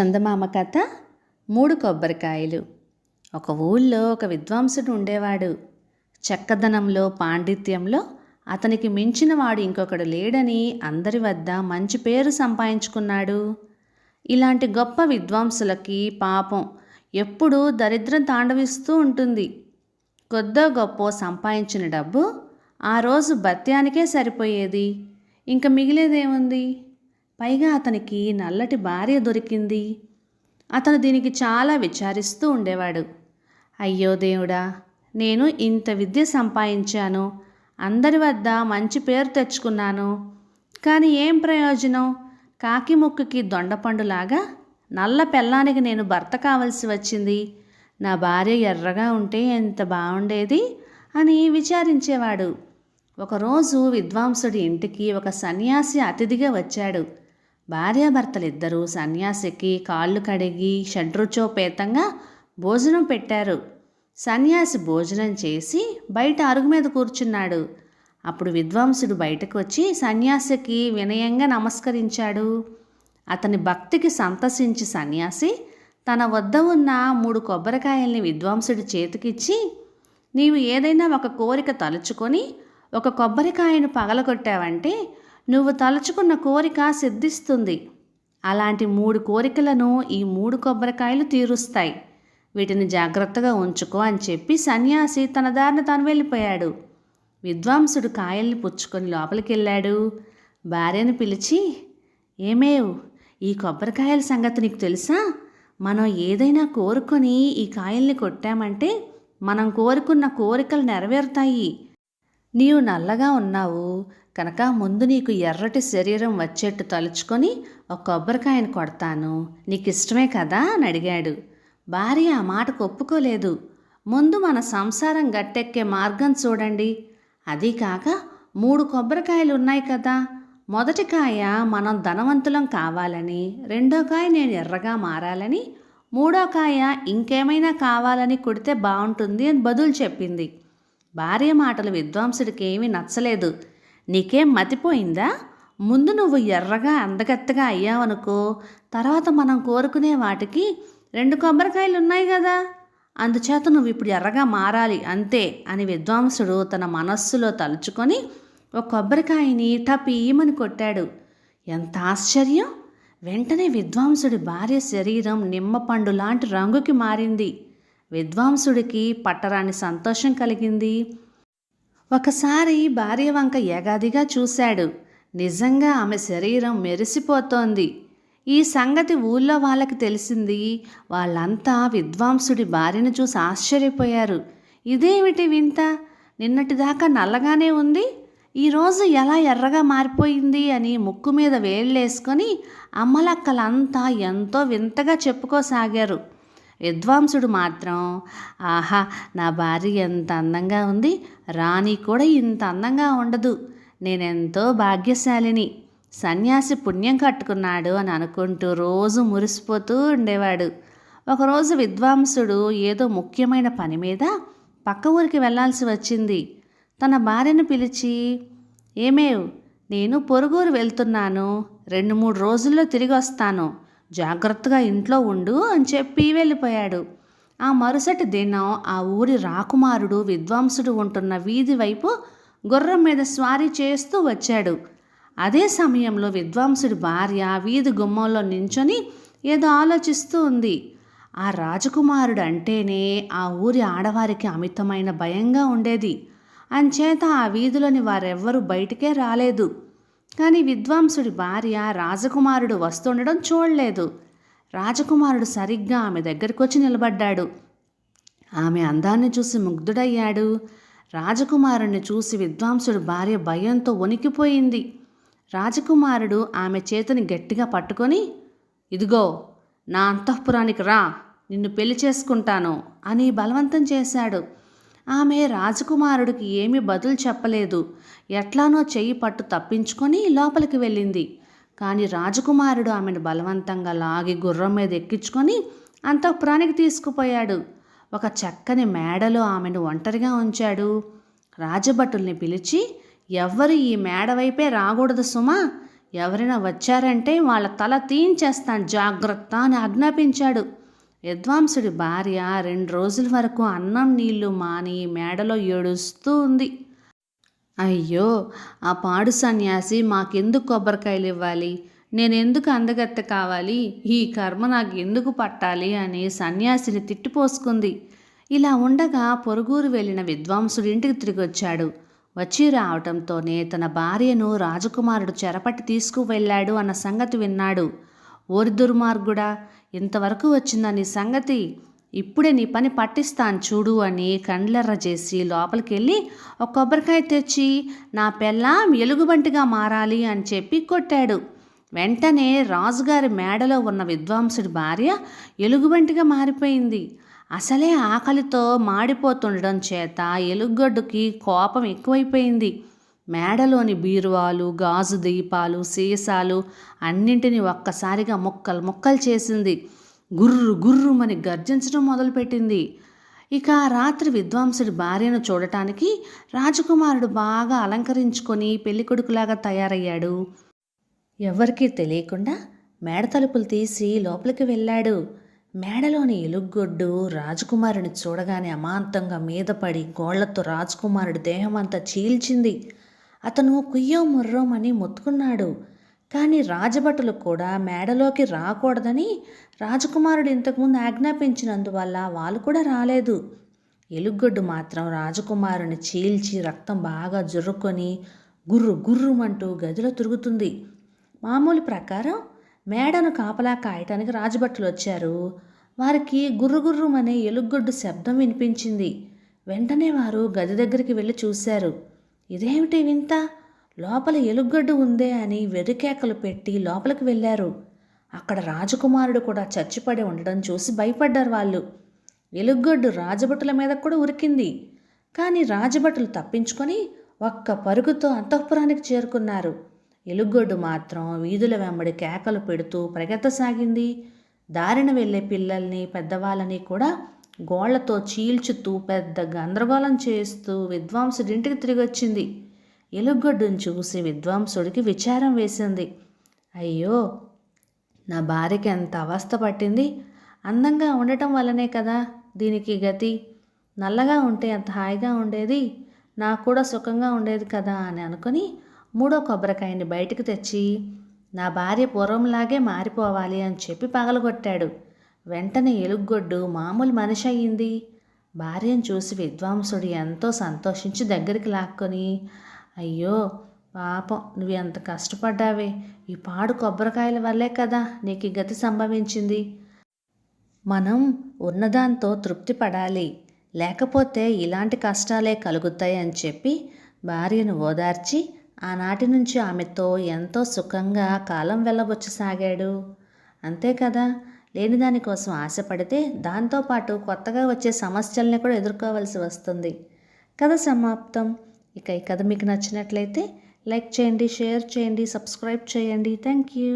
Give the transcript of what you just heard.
చందమామ కథ మూడు కొబ్బరికాయలు. ఒక ఊళ్ళో ఒక విద్వాంసుడు ఉండేవాడు. చక్కదనంలో పాండిత్యంలో అతనికి మించిన వాడు ఇంకొకడు లేడని అందరి వద్ద మంచి పేరు సంపాదించుకున్నాడు. ఇలాంటి గొప్ప విద్వాంసులకి పాపం ఎప్పుడూ దరిద్రం తాండవిస్తూ ఉంటుంది. కొద్దో గొప్ప సంపాదించిన డబ్బు ఆ రోజు భత్యానికే సరిపోయేది. ఇంక మిగిలేదేముంది? పైగా అతనికి నల్లటి భార్య దొరికింది. అతను దీనికి చాలా విచారిస్తూ ఉండేవాడు. అయ్యో దేవుడా నేను ఇంత విద్య సంపాదించాను. అందరి వద్ద మంచి పేరు తెచ్చుకున్నాను. కానీ ఏం ప్రయోజనం? కాకి ముక్కుకి దొండపండులాగా నల్ల పెళ్ళానికి నేను భర్త కావలసి వచ్చింది. నా భార్య ఎర్రగా ఉంటే ఎంత బాగుండేది అని విచారించేవాడు. ఒకరోజు విద్వాంసుడి ఇంటికి ఒక సన్యాసి అతిథిగా వచ్చాడు. భార్యాభర్తలిద్దరూ సన్యాసికి కాళ్ళు కడిగి షడ్రుచోపేతంగా భోజనం పెట్టారు. సన్యాసి భోజనం చేసి బయట అరుగు మీద కూర్చున్నాడు. అప్పుడు విద్వాంసుడు బయటకు వచ్చి సన్యాసికి వినయంగా నమస్కరించాడు. అతని భక్తికి సంతసించి సన్యాసి తన వద్ద ఉన్న మూడు కొబ్బరికాయల్ని విద్వాంసుడి చేతికిచ్చి నీవు ఏదైనా ఒక కోరిక తలుచుకొని ఒక కొబ్బరికాయను పగలగొట్టావంటే నువ్వు తలుచుకున్న కోరిక సిద్ధిస్తుంది. అలాంటి మూడు కోరికలను ఈ మూడు కొబ్బరికాయలు తీరుస్తాయి. వీటిని జాగ్రత్తగా ఉంచుకో అని చెప్పి సన్యాసి తన దారిన తాను వెళ్ళిపోయాడు. విద్వాంసుడు కాయల్ని పుచ్చుకొని లోపలికి వెళ్ళాడు భార్యను పిలిచి ఏమేవ్ ఈ కొబ్బరికాయల సంగతి నీకు తెలుసా? మనం ఏదైనా కోరుకొని ఈ కాయల్ని కొట్టామంటే మనం కోరుకున్న కోరికలు నెరవేరుతాయి. నీవు నల్లగా ఉన్నావు కనుక ముందు నీకు ఎర్రటి శరీరం వచ్చేట్టు తలుచుకొని ఒక కొబ్బరికాయను కొడతాను. నీకు ఇష్టమే కదా? అని అడిగాడు. భార్య ఆ మాటకు ఒప్పుకోలేదు. ముందు మన సంసారం గట్టెక్కే మార్గం చూడండి. అది కాక మూడు కొబ్బరికాయలు ఉన్నాయి కదా. మొదటి కాయ మనం ధనవంతులం కావాలని రెండో కాయ నేను ఎర్రగా మారాలని మూడో కాయ ఇంకేమైనా కావాలని కొడితే బాగుంటుంది అని బదులు చెప్పింది. భార్య మాటలు విద్వాంసుడికి ఏమీ నచ్చలేదు. నీకేం మతిపోయిందా? ముందు నువ్వు ఎర్రగా అందగత్తగా అయ్యావనుకో తర్వాత మనం కోరుకునే వాటికి రెండు కొబ్బరికాయలు ఉన్నాయి కదా అందుచేత నువ్వు ఇప్పుడు ఎర్రగా మారాలి అంతే అని విద్వాంసుడు తన మనస్సులో తలుచుకొని ఒక కొబ్బరికాయని టపీమని కొట్టాడు. ఎంత ఆశ్చర్యం! వెంటనే విద్వాంసుడి భార్య శరీరం నిమ్మపండు లాంటి రంగుకి మారింది. విద్వాంసుడికి పట్టరాని సంతోషం కలిగింది. ఒకసారి భార్య వంక ఏగాదిగా చూశాడు. నిజంగా ఆమె శరీరం మెరిసిపోతోంది. ఈ సంగతి ఊళ్ళో వాళ్ళకి తెలిసింది. వాళ్ళంతా విద్వాంసుడి భార్యను చూసి ఆశ్చర్యపోయారు. ఇదేమిటి వింత? నిన్నటిదాకా నల్లగానే ఉంది. ఈరోజు ఎలా ఎర్రగా మారిపోయింది అని ముక్కు మీద వేళ్ళేసుకొని అమ్మలక్కలంతా ఎంతో వింతగా చెప్పుకోసాగారు. విద్వాంసుడు మాత్రం ఆహా నా భార్య ఎంత అందంగా ఉంది రాణి కూడా ఇంత అందంగా ఉండదు నేనెంతో భాగ్యశాలిని సన్యాసి పుణ్యం కట్టుకున్నాడు అని అనుకుంటూ రోజు మురిసిపోతూ ఉండేవాడు. ఒకరోజు విద్వాంసుడు ఏదో ముఖ్యమైన పని మీద పక్క ఊరికి వెళ్ళాల్సి వచ్చింది. తన భార్యను పిలిచి ఏమేవ్ నేను పొరుగురు వెళ్తున్నాను రెండు మూడు రోజుల్లో తిరిగి వస్తాను జాగ్రత్తగా ఇంట్లో ఉండు అని చెప్పి వెళ్ళిపోయాడు. ఆ మరుసటి దినం ఆ ఊరి రాకుమారుడు విద్వాంసుడు ఉంటున్న వీధి వైపు గుర్రం మీద స్వారీ చేస్తూ వచ్చాడు. అదే సమయంలో విద్వాంసుడి భార్య వీధి గుమ్మంలో నించొని ఏదో ఆలోచిస్తూ ఉంది. ఆ రాజకుమారుడు అంటేనే ఆ ఊరి ఆడవారికి అమితమైన భయంగా ఉండేది. అంచేత ఆ వీధిలోని వారెవ్వరూ బయటికే రాలేదు. కానీ విద్వాంసుడి భార్య రాజకుమారుడు వస్తుండడం చూడలేదు. రాజకుమారుడు సరిగ్గా ఆమె దగ్గరకు వచ్చి నిలబడ్డాడు. ఆమె అందాన్ని చూసి ముగ్ధుడయ్యాడు. రాజకుమారుణ్ణి చూసి విద్వాంసుడి భార్య భయంతో వణికిపోయింది. రాజకుమారుడు ఆమె చేతిని గట్టిగా పట్టుకొని ఇదిగో నా అంతఃపురానికి రా నిన్ను పెళ్ళి చేసుకుంటాను అని బలవంతం చేశాడు. ఆమె రాజకుమారుడికి ఏమీ బదులు చెప్పలేదు. ఎట్లానో చెయ్యి పట్టు తప్పించుకొని లోపలికి వెళ్ళింది. కానీ రాజకుమారుడు ఆమెను బలవంతంగా లాగి గుర్రం మీద ఎక్కించుకొని అంతఃపురానికి తీసుకుపోయాడు. ఒక చక్కని మేడలో ఆమెను ఒంటరిగా ఉంచాడు. రాజభటుల్ని పిలిచి ఎవ్వరు ఈ మేడ వైపే రాకూడదు సుమా. ఎవరైనా వచ్చారంటే వాళ్ళ తల తీయించేస్తాను జాగ్రత్త అని ఆజ్ఞాపించాడు. విద్వాంసుడి భార్య రెండు రోజుల వరకు అన్నం నీళ్ళు మాని మేడలో ఏడుస్తూ ఉంది. అయ్యో ఆ పాడు సన్యాసి మాకెందుకు కొబ్బరికాయలు ఇవ్వాలి? నేను ఎందుకు అందగత్తె కావాలి? ఈ కర్మ నాకు ఎందుకు పట్టాలి? అని సన్యాసిని తిట్టిపోసుకుంది ఇలా ఉండగా పొరుగురు వెళ్ళిన విద్వాంసుడు ఇంటికి తిరిగి వచ్చాడు వచ్చి రావటంతోనే తన భార్యను రాజకుమారుడు చెరపట్టి తీసుకువెళ్ళాడు అన్న సంగతి విన్నాడు. ఓరి దుర్మార్గుడా ఇంతవరకు వచ్చిందా నీ సంగతి ఇప్పుడే నీ పని పట్టిస్తాను చూడు అని కండ్లెర్ర చేసి లోపలికి వెళ్ళి ఒక కొబ్బరికాయ తెచ్చి నా పెళ్ళాం ఎలుగుబంటిగా మారాలి అని చెప్పి కొట్టాడు. వెంటనే రాజుగారి మేడలో ఉన్న విద్వాంసుడి భార్య ఎలుగుబంటిగా మారిపోయింది. అసలే ఆకలితో మాడిపోతుండడం చేత ఎలుగొడ్డుకి కోపం ఎక్కువైపోయింది. మేడలోని బీరువాలు గాజు దీపాలు సీసాలు అన్నింటినీ ఒక్కసారిగా ముక్కలు ముక్కలు చేసింది. గుర్రు గుర్రుమని గర్జించడం మొదలుపెట్టింది. ఇక ఆ రాత్రి విద్వాంసుడి భార్యను చూడటానికి రాజకుమారుడు బాగా అలంకరించుకొని పెళ్ళికొడుకులాగా తయారయ్యాడు. ఎవరికీ తెలియకుండా మేడ తలుపులు తీసి లోపలికి వెళ్ళాడు. మేడలోని ఎలుగొడ్డు రాజకుమారుని చూడగానే అమాంతంగా మీద పడి గోళ్ళతో రాజకుమారుడి దేహమంతా చీల్చింది. అతను కుయ్యో ముర్రోమని మొత్తుకున్నాడు. కానీ రాజభటులు కూడా మేడలోకి రాకూడదని రాజకుమారుడు ఇంతకుముందు ఆజ్ఞాపించినందువల్ల వాళ్ళు కూడా రాలేదు. ఎలుగొడ్డు మాత్రం రాజకుమారుని చీల్చి రక్తం బాగా జుర్రుకొని గుర్రు గుర్రుమంటూ గదిలో తిరుగుతుంది. మామూలు ప్రకారం మేడను కాపలా కాయటానికి రాజభట్టులు వచ్చారు. వారికి గుర్రుగుర్రుమనే ఎలుగొడ్డు శబ్దం వినిపించింది. వెంటనే వారు గది దగ్గరికి వెళ్ళి చూశారు. ఇదేమిటి వింత? లోపల ఎలుగుగడ్డు ఉందే అని వెర్రికేకలు పెట్టి లోపలికి వెళ్ళారు. అక్కడ రాజకుమారుడు కూడా చచ్చిపడి ఉండడం చూసి భయపడ్డారు వాళ్ళు. ఎలుగొడ్డు రాజభటుల మీద కూడా ఉరికింది. కానీ రాజభటులు తప్పించుకొని ఒక్క పరుగుతో అంతఃపురానికి చేరుకున్నారు. ఎలుగొడ్డు మాత్రం వీధుల వెంబడి కేకలు పెడుతూ ప్రగెత్తసాగింది దారిన వెళ్ళే పిల్లల్ని పెద్దవాళ్ళని కూడా గోళ్ళతో చీల్చుతూ పెద్ద గందరగోళం చేస్తూ విద్వాంసుడింటికి తిరిగి వచ్చింది ఎలుగొడ్డును చూసి విద్వాంసుడికి విచారం వేసింది. అయ్యో నా భార్యకి ఎంత అవస్థ పట్టింది? అందంగా ఉండటం వల్లనే కదా దీనికి గతి. నల్లగా ఉంటే అంత హాయిగా ఉండేది? నాకు కూడా సుఖంగా ఉండేది కదా అని అనుకుని మూడో కొబ్బరికాయని బయటకు తెచ్చి నా భార్య పూర్వంలాగే మారిపోవాలి అని చెప్పి పగలగొట్టాడు. వెంటనే ఎలుగొడ్డు మామూలు మనిషి అయ్యింది. భార్యను చూసి విద్వాంసుడు ఎంతో సంతోషించి దగ్గరికి లాక్కొని అయ్యో పాపం నువ్వు ఎంత కష్టపడ్డావే ఈ పాడు కొబ్బరికాయల వల్లే కదా నీకు ఈ గతి సంభవించింది. మనం ఉన్నదాంతో తృప్తి పడాలి. లేకపోతే ఇలాంటి కష్టాలే కలుగుతాయి అని చెప్పి భార్యను ఓదార్చి ఆనాటి నుంచి ఆమెతో ఎంతో సుఖంగా కాలం వెళ్ళబొచ్చసాగాడు. అంతే కదా? లేని దానికోసం ఆశపడితే దాంతోపాటు కొత్తగా వచ్చే సమస్యల్ని కూడా ఎదుర్కోవాల్సి వస్తుంది. కథ సమాప్తం. ఇక ఈ కథ మీకు నచ్చినట్లయితే లైక్ చేయండి షేర్ చేయండి సబ్స్క్రైబ్ చేయండి. Thank you.